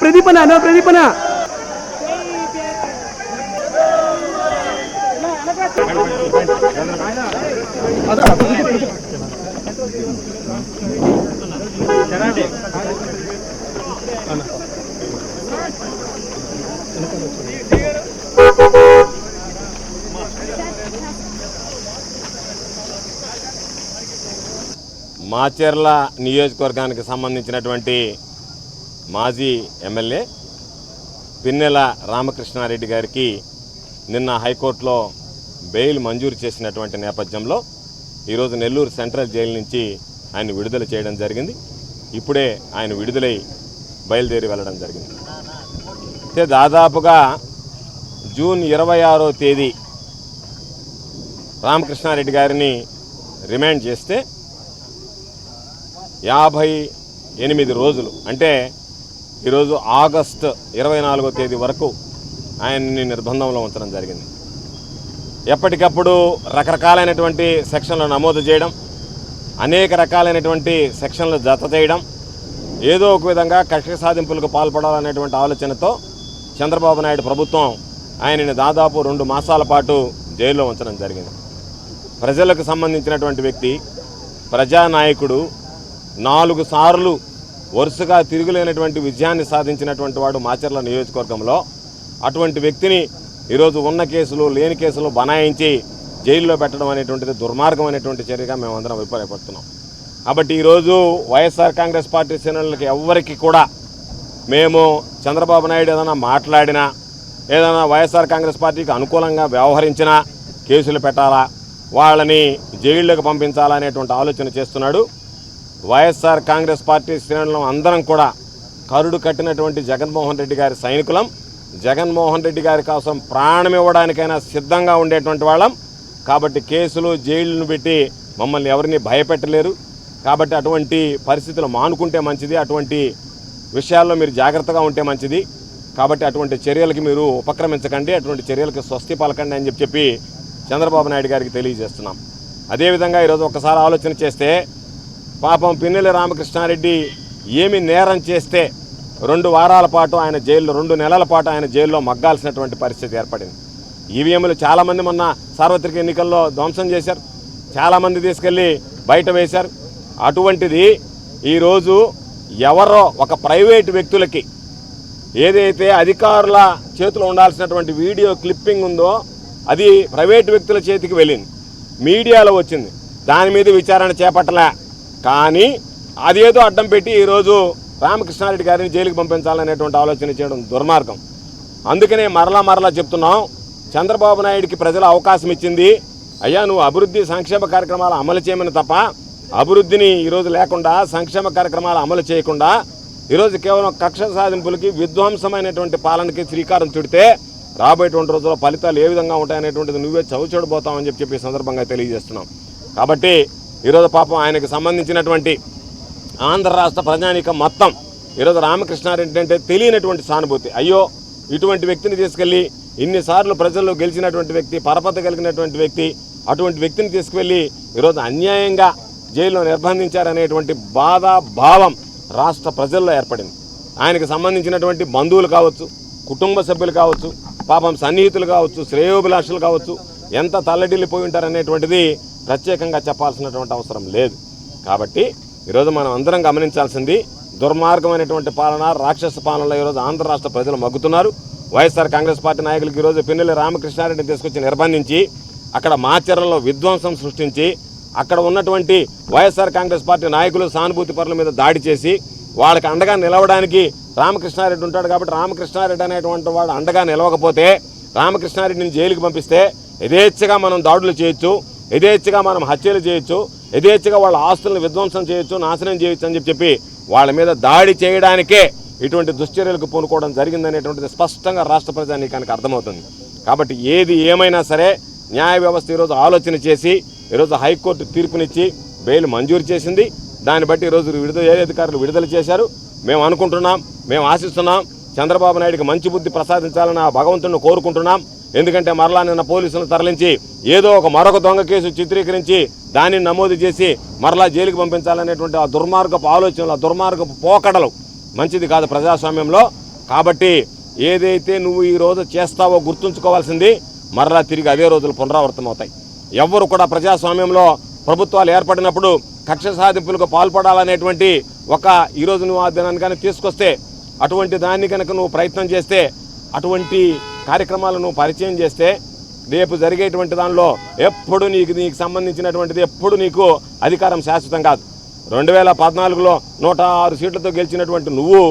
ప్రదీపన అన్న ప్రదీపన. మాచెర్ల నియోజకవర్గానికి సంబంధించినటువంటి మాజీ ఎమ్మెల్యే పిన్నెల రామకృష్ణారెడ్డి గారికి నిన్న హైకోర్టులో బెయిల్ మంజూరు చేసినటువంటి నేపథ్యంలో ఈరోజు నెల్లూరు సెంట్రల్ జైలు నుంచి ఆయన విడుదల చేయడం జరిగింది. ఇప్పుడే ఆయన విడుదలై బయలుదేరి వెళ్ళడం జరిగింది. అయితే దాదాపుగా జూన్ ఇరవై ఆరో తేదీ రామకృష్ణారెడ్డి గారిని రిమాండ్ చేస్తే యాభై ఎనిమిది రోజులు. అంటే ఈరోజు ఆగస్ట్ ఇరవై నాలుగో తేదీ వరకు ఆయన్ని నిర్బంధంలో ఉంచడం జరిగింది. ఎప్పటికప్పుడు రకరకాలైనటువంటి సెక్షన్లు నమోదు చేయడం అనేక రకాలైనటువంటి సెక్షన్లు జత చేయడం ఏదో ఒక విధంగా కక్ష సాధింపులకు పాల్పడాలనేటువంటి ఆలోచనతో చంద్రబాబు నాయుడు ప్రభుత్వం ఆయనని దాదాపు రెండు మాసాల పాటు జైల్లో ఉంచడం జరిగింది. ప్రజలకు సంబంధించినటువంటి వ్యక్తి ప్రజానాయకుడు నాలుగు సార్లు వరుసగా తిరుగులేనటువంటి విజయాన్ని సాధించినటువంటి వాడు మాచర్ల నియోజకవర్గంలో. అటువంటి వ్యక్తిని ఈరోజు ఉన్న కేసులు లేని కేసులు బనాయించి జైల్లో పెట్టడం అనేటువంటిది దుర్మార్గం అనేటువంటి చర్యగా మేమందరం అభిప్రాయపడుతున్నాం. కాబట్టి ఈరోజు వైఎస్ఆర్ కాంగ్రెస్ పార్టీ శ్రేణులకి ఎవ్వరికి కూడా మేము చంద్రబాబు నాయుడు ఏదైనా మాట్లాడినా ఏదైనా వైఎస్ఆర్ కాంగ్రెస్ పార్టీకి అనుకూలంగా వ్యవహరించినా కేసులు పెట్టాలా వాళ్ళని జైళ్ళకు పంపించాలా అనేటువంటి ఆలోచన చేస్తున్నాడు. వైఎస్ఆర్ కాంగ్రెస్ పార్టీ శ్రేణులం అందరం కూడా కరుడు కట్టినటువంటి జగన్మోహన్ రెడ్డి గారి సైనికులం. జగన్మోహన్ రెడ్డి గారి కోసం ప్రాణం ఇవ్వడానికైనా సిద్ధంగా ఉండేటువంటి వాళ్ళం. కాబట్టి కేసులు జైళ్ళను పెట్టి మమ్మల్ని ఎవరిని భయపెట్టలేరు. కాబట్టి అటువంటి పరిస్థితులు మానుకుంటే మంచిది అటువంటి విషయాల్లో మీరు జాగ్రత్తగా ఉంటే మంచిది. కాబట్టి అటువంటి చర్యలకి మీరు ఉపక్రమించకండి అటువంటి చర్యలకు స్వస్తి పలకండి అని చెప్పి చెప్పి చంద్రబాబు నాయుడు గారికి తెలియజేస్తున్నాం. అదేవిధంగా ఈరోజు ఒకసారి ఆలోచన చేస్తే పాపం పిన్నెల రామకృష్ణారెడ్డి ఏమి నేరం చేస్తే రెండు వారాల పాటు ఆయన జైల్లో రెండు నెలల పాటు ఆయన జైల్లో మగ్గాల్సినటువంటి పరిస్థితి ఏర్పడింది. ఈవీఎంలు చాలామంది మొన్న సార్వత్రిక ఎన్నికల్లో ధ్వంసం చేశారు. చాలామంది తీసుకెళ్ళి బయట వేశారు. అటువంటిది ఈరోజు ఎవరో ఒక ప్రైవేటు వ్యక్తులకి ఏదైతే అధికారుల చేతిలో ఉండాల్సినటువంటి వీడియో క్లిప్పింగ్ ఉందో అది ప్రైవేటు వ్యక్తుల చేతికి వెళ్ళింది. మీడియాలో వచ్చింది. దాని మీద విచారణ చేపట్టలే. కానీ అదేదో అడ్డం పెట్టి ఈరోజు రామకృష్ణారెడ్డి గారిని జైలుకి పంపించాలనేటువంటి ఆలోచన చేయడం దుర్మార్గం. అందుకనే మరలా మరలా చెప్తున్నాం చంద్రబాబు నాయుడికి ప్రజలు అవకాశం ఇచ్చింది అయ్యా నువ్వు అభివృద్ధి సంక్షేమ కార్యక్రమాలు అమలు చేయమని తప్ప అభివృద్ధిని ఈరోజు లేకుండా సంక్షేమ కార్యక్రమాలు అమలు చేయకుండా ఈరోజు కేవలం కక్ష సాధింపులకి విధ్వంసమైనటువంటి పాలనకి శ్రీకారం చుడితే రాబోయేటువంటి రోజుల్లో ఫలితాలు ఏ విధంగా ఉంటాయనేటువంటిది నువ్వే చవిచూడబోతావని చెప్పి చెప్పి సందర్భంగా తెలియజేస్తున్నాం. కాబట్టి ఈరోజు పాపం ఆయనకు సంబంధించినటువంటి ఆంధ్ర రాష్ట్ర ప్రజానీకం మొత్తం ఈరోజు రామకృష్ణారెడ్డి అంటే తెలియనటువంటి సానుభూతి. అయ్యో ఇటువంటి వ్యక్తిని తీసుకెళ్ళి ఇన్నిసార్లు ప్రజల్లో గెలిచినటువంటి వ్యక్తి పరపత కలిగినటువంటి వ్యక్తి అటువంటి వ్యక్తిని తీసుకువెళ్ళి ఈరోజు అన్యాయంగా జైల్లో నిర్బంధించారనేటువంటి బాధ భావం రాష్ట్ర ప్రజల్లో ఏర్పడింది. ఆయనకు సంబంధించినటువంటి బంధువులు కావచ్చు కుటుంబ సభ్యులు కావచ్చు పాపం సన్నిహితులు కావచ్చు శ్రేయోభిలాషులు కావచ్చు ఎంత తల్లడిల్లిపోయి ఉంటారనేటువంటిది ప్రత్యేకంగా చెప్పాల్సినటువంటి అవసరం లేదు. కాబట్టి ఈరోజు మనం అందరం గమనించాల్సింది దుర్మార్గమైనటువంటి పాలన రాక్షస పాలనలో ఈరోజు ఆంధ్ర రాష్ట్ర ప్రజలు మగ్గుతున్నారు. వైఎస్ఆర్ కాంగ్రెస్ పార్టీ నాయకులకు ఈరోజు పిన్నెల్లి రామకృష్ణారెడ్డిని తీసుకొచ్చి నిర్బంధించి అక్కడ మాచరణలో విధ్వంసం సృష్టించి అక్కడ ఉన్నటువంటి వైఎస్ఆర్ కాంగ్రెస్ పార్టీ నాయకులు సానుభూతి పరుల మీద దాడి చేసి వాళ్ళకి అండగా నిలవడానికి రామకృష్ణారెడ్డి ఉంటాడు కాబట్టి రామకృష్ణారెడ్డి అనేటువంటి వాడు అండగా నిలవకపోతే రామకృష్ణారెడ్డిని జైలుకి పంపిస్తే యథేచ్ఛగా మనం దాడులు చేయొచ్చు. యథేచ్ఛగా మనం హత్యలు చేయొచ్చు యథేచ్ఛగా వాళ్ళ ఆస్తులను విధ్వంసం చేయొచ్చు నాశనం చేయొచ్చు అని చెప్పి చెప్పి వాళ్ళ మీద దాడి చేయడానికే ఇటువంటి దుశ్చర్యలకు పూనుకోవడం జరిగిందనేటువంటిది స్పష్టంగా రాష్ట్ర ప్రజానీకానికి అర్థమవుతుంది. కాబట్టి ఏది ఏమైనా సరే న్యాయ వ్యవస్థ ఈరోజు ఆలోచన చేసి ఈరోజు హైకోర్టు తీర్పునిచ్చి బెయిల్ మంజూరు చేసింది. దాన్ని బట్టి ఈరోజు విడుదల ఏ అధికారులు విడుదల చేశారు? మేము అనుకుంటున్నాం మేము ఆశిస్తున్నాం చంద్రబాబు నాయుడికి మంచి బుద్ధి ప్రసాదించాలని ఆ భగవంతుడిని కోరుకుంటున్నాం. ఎందుకంటే మరలా నిన్న పోలీసులను తరలించి ఏదో ఒక మరొక దొంగ కేసు చిత్రీకరించి దానిని నమోదు చేసి మరలా జైలుకి పంపించాలనేటువంటి ఆ దుర్మార్గపు ఆలోచనలు ఆ దుర్మార్గపు పోకడలు మంచిది కాదు ప్రజాస్వామ్యంలో. కాబట్టి ఏదైతే నువ్వు ఈ రోజు చేస్తావో గుర్తుంచుకోవాల్సింది మరలా తిరిగి అదే రోజులు పునరావృతం అవుతాయి ఎవ్వరు కూడా ప్రజాస్వామ్యంలో ప్రభుత్వాలు ఏర్పడినప్పుడు కక్ష సాధింపులకు పాల్పడాలనేటువంటి ఒక ఈరోజు నువ్వు ఆ దినాన్ని కానీ తీసుకొస్తే అటువంటి దాన్ని కనుక నువ్వు ప్రయత్నం చేస్తే అటువంటి కార్యక్రమాలు నువ్వు పరిచయం చేస్తే రేపు జరిగేటువంటి దానిలో ఎప్పుడు నీకు నీకు సంబంధించినటువంటిది ఎప్పుడు నీకు అధికారం శాశ్వతం కాదు. రెండు వేల పద్నాలుగులో నూట ఆరు సీట్లతో గెలిచినటువంటి నువ్వు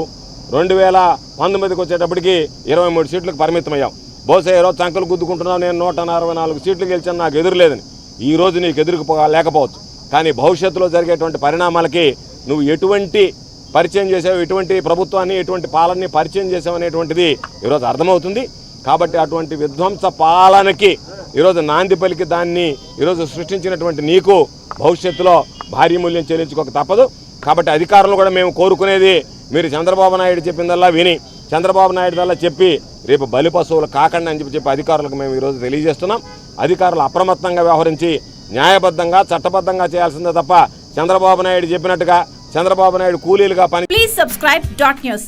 రెండు వేల పంతొమ్మిదికి వచ్చేటప్పటికి ఇరవై మూడు సీట్లకు పరిమితమయ్యావు. బహుశా ఈరోజు చంకలు గుద్దుకుంటున్నావు నేను నూట అరవై నాలుగు సీట్లు గెలిచాను నాకు ఎదురులేదని ఈ రోజు నీకు ఎదురుకు లేకపోవచ్చు. కానీ భవిష్యత్తులో జరిగేటువంటి పరిణామాలకి నువ్వు ఎటువంటి పరిచయం చేసావు ఎటువంటి ప్రభుత్వాన్ని ఎటువంటి పాలనని పరిచయం చేసావు అనేటువంటిది ఈరోజు అర్థమవుతుంది. కాబట్టి అటువంటి విధ్వంస పాలనకి ఈరోజు నాంది పలికి దాన్ని ఈరోజు సృష్టించినటువంటి నీకు భవిష్యత్తులో భారీ మూల్యం చెల్లించుకోక తప్పదు. కాబట్టి అధికారులు కూడా మేము కోరుకునేది మీరు చంద్రబాబు నాయుడు చెప్పిందల్లా విని చంద్రబాబు నాయుడు దల్లా చెప్పి రేపు బలి పశువులు కాకండి అని చెప్పి చెప్పి అధికారులకు మేము ఈరోజు తెలియజేస్తున్నాం. అధికారులు అప్రమత్తంగా వ్యవహరించి న్యాయబద్ధంగా చట్టబద్ధంగా చేయాల్సిందే తప్ప చంద్రబాబు నాయుడు చెప్పినట్టుగా చంద్రబాబు నాయుడు కూలీలుగా పని ప్లీజ్ సబ్స్క్రైబ్ డాట్ న్యూస్